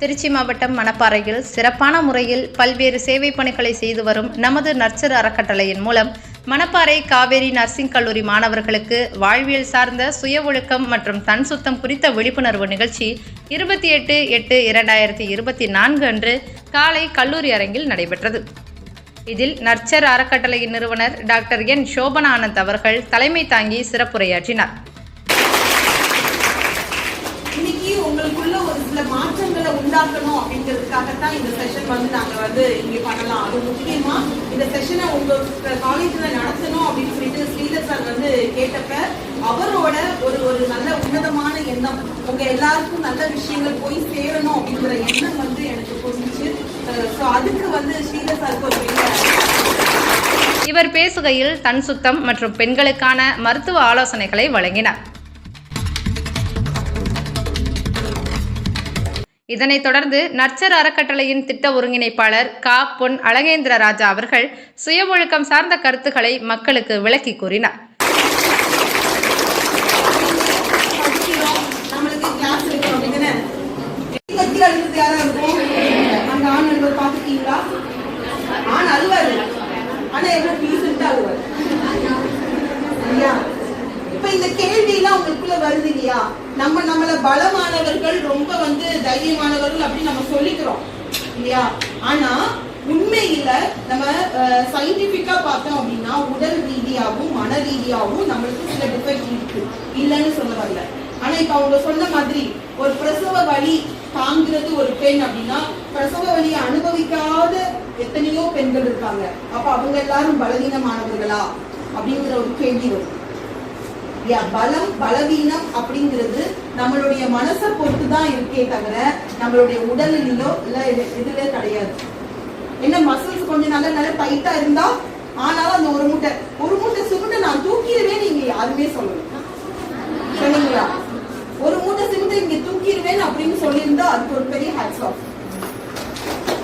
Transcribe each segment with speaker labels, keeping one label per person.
Speaker 1: திருச்சி மாவட்டம் மணப்பாறையில் சிறப்பான முறையில் பல்வேறு சேவை பணிகளை செய்து வரும் நமது நர்சர் அறக்கட்டளையின் மூலம் மணப்பாறை காவேரி நர்சிங் கல்லூரி மாணவர்களுக்கு வாழ்வியல் சார்ந்த சுய ஒழுக்கம் மற்றும் தன் சுத்தம் குறித்த விழிப்புணர்வு நிகழ்ச்சி இருபத்தி எட்டு எட்டு இரண்டாயிரத்தி இருபத்தி நான்கு அன்று காலை கல்லூரி அரங்கில் நடைபெற்றது. இதில் நர்ச்சர் அறக்கட்டளையின் நிறுவனர் டாக்டர் என் சோபனா ஆனந்த் அவர்கள் தலைமை தாங்கி சிறப்புரையாற்றினார்.
Speaker 2: இன்னைக்கு உங்களுக்குள்ள ஒரு சில உண்டாக்கணும் அப்படிங்கிறதுக்காகத்தான் இந்த செஷன் வந்து நாங்க வந்து இங்கே பண்ணலாம். அது முக்கியமா இந்த செஷனை உங்க காலேஜ்ல நடத்தணும் அப்படின்னு சொல்லிட்டு ஸ்ரீதர் சார் வந்து கேட்டப்ப அவரோட ஒரு ஒரு நல்ல உன்னதமான எண்ணம் உங்க எல்லாருக்கும் நல்ல விஷயங்கள் போய் சேரணும் அப்படிங்கிற எண்ணம் வந்து எனக்கு புரிஞ்சுச்சு. ஸோ அதுக்கு வந்து ஸ்ரீதர் சாருக்கு ஒரு
Speaker 1: இவர் பேசுகையில் தன் சுத்தம் மற்றும் பெண்களுக்கான மருத்துவ ஆலோசனைகளை வழங்கினார். இதனைத் தொடர்ந்து நர்ச்சர் அறக்கட்டளையின் திட்ட ஒருங்கிணைப்பாளர் கா. பொன் அழகேந்திர ராஜா அவர்கள் சுய ஒழுக்கம் சார்ந்த கருத்துக்களை மக்களுக்கு விளக்கி கூறினார்.
Speaker 2: இப்ப இந்த கேள்வி எல்லாம் உங்களுக்குள்ள வருது இல்லையா? நம்ம நம்மள பலமானவர்கள் ரொம்ப வந்து தைரியமானவர்கள் அப்படின்னு நம்ம சொல்லிக்கிறோம். இல்லையா? ஆனா உண்மையில நம்ம சயின்டிபிக்கா பார்த்தோம் அப்படின்னா உடல் ரீதியாகவும் மன ரீதியாகவும் நம்மளுக்கு சில டிஃபெக்ட் இருக்கு. இல்லைன்னு சொல்ல வரல. ஆனா இப்ப அவங்க சொன்ன மாதிரி ஒரு பிரசவ வழி தாங்கிறது ஒரு பெண் அப்படின்னா பிரசவ வழியை அனுபவிக்காத எத்தனையோ பெண்கள் இருக்காங்க. அப்ப அவங்க எல்லாரும் பலவீனமானவர்களா? அப்படிங்கிற ஒரு கேள்வி வரும். பலம் பலவீனம் அப்படிங்கிறது நம்மளுடைய மனசை பொறுத்து தான் இருக்கே தவிர நம்மளுடைய உடலிலோ இல்ல இது- இதுல கிடையாது. என்ன மசில்ஸ் கொஞ்சம் நல்ல நல்ல டைட்டா இருந்தா ஆனாலும் அந்த ஒரு மூட்டை ஒரு மூட்டை சிமெண்ட்டை நான் தூக்கிடுவே நீங்க யாருமே சொல்லணும் சரிங்களா? ஒரு மூட்டை சிமெண்ட் இங்க தூக்கிடுவேன் அப்படின்னு சொல்லியிருந்தா அதுக்கு ஒரு பெரிய ஹேட்ஸ் ஆஃப்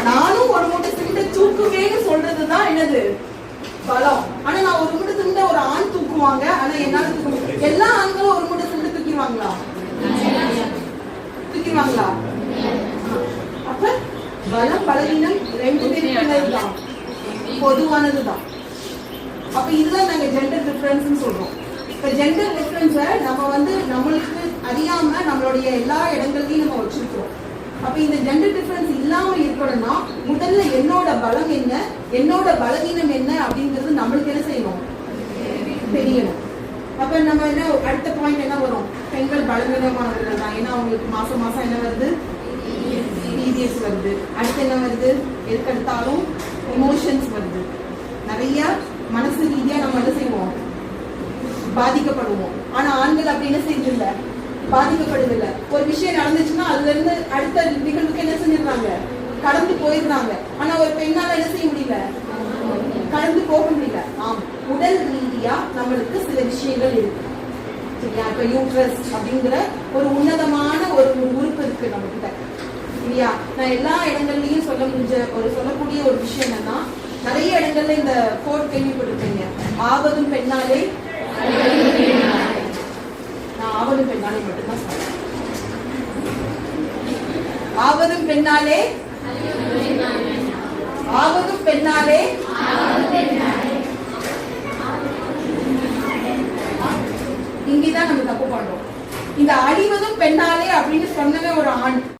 Speaker 2: நானும் ஒரு மூட்டை சிமெண்ட் தூக்குவேன்னு சொல்றதுதான் என்னது? பலம் ஆனா நான் ஒரு மூட்டை சிமெண்ட ஒரு ஆண் தூக்குவாங்க. ஆனா என்னால தூக்க முடியும் எல்லா ஆண்களும் ஒரு மூட்டை சிமெண்ட் தூக்கிடுவாங்களா? தூக்கிடுவாங்களா? அப்ப பலம் பலவீனம் ரெண்டு பேருக்குள்ளது தான் பொதுவானது தான் அப்ப இதுதான் நாங்க ஜெண்டர் டிஃபரன்ஸ் சொல்றோம். இப்ப ஜெண்டர் டிஃபரன்ஸ நம்ம வந்து நம்மளுக்கு அறியாம நம்மளுடைய எல்லா இடங்கள்லயும் நம்ம வச்சிருக்கிறோம். அப்ப இந்த ஜெண்டர் டிஃபரன்ஸ் இல்லாம இருக்கணும்னா முதல்ல என்னோட பலம் என்ன? என்னோட பலவீனம் என்ன அப்படிங்கிறது நம்மளுக்கு என்ன செய்யணும்? தெரியணும். அப்ப நம்ம என்ன அடுத்த பாயிண்ட் என்ன வரும்? பெண்கள் பலவீனமானவர்கள் தான். ஏன்னா அவங்களுக்கு மாசம் மாசம் என்ன வருது? பீரியட்ஸ் வருது. அடுத்து என்ன வருது? எதுக்கெடுத்தாலும் எமோஷன்ஸ் வருது. நிறைய மனசு ரீதியா நம்ம என்ன செய்வோம்? பாதிக்கப்படுவோம். ஆனா ஆண்கள் அப்படி என்ன செய்யறது இல்ல பாதிக்கப்படுதில்ல நடந்துச்சுன்னா இருந்து அடுத்த நிகழ்வுக்கு என்ன செஞ்சிருந்தாங்க? கடந்து போயிடுறாங்க ஆனா ஒரு பெண்ணால என்ன செய்ய முடியல? கடந்து போக முடியல. ஆம். உடல் ரீதியா நம்மளுக்கு சில விஷயங்கள் இருக்கு. சரியா? இப்ப யூட்ரஸ் அப்படிங்கிற ஒரு உன்னதமான ஒரு உறுப்பு இருக்கு நம்ம கிட்ட சரியா? நான் எல்லா இடங்கள்லயும் சொல்ல முடிஞ்ச ஒரு சொல்லக்கூடிய ஒரு விஷயம் என்னன்னா நிறைய இடங்கள்ல இந்த கோட் கேள்விப்பட்டிருப்பீங்க ஆவதும் பெண்ணாலே நான் ஆவதும் பெண்ணாலே மட்டும்தான் சொல்றேன். ஆவதும் பெண்ணாலே. ஆவதும் பெண்ணாலே. இங்கேதான் நம்ம தப்பு பண்றோம். இந்த அழிவதும் பெண்ணாலே அப்படின்னு சொன்னவே ஒரு ஆண்.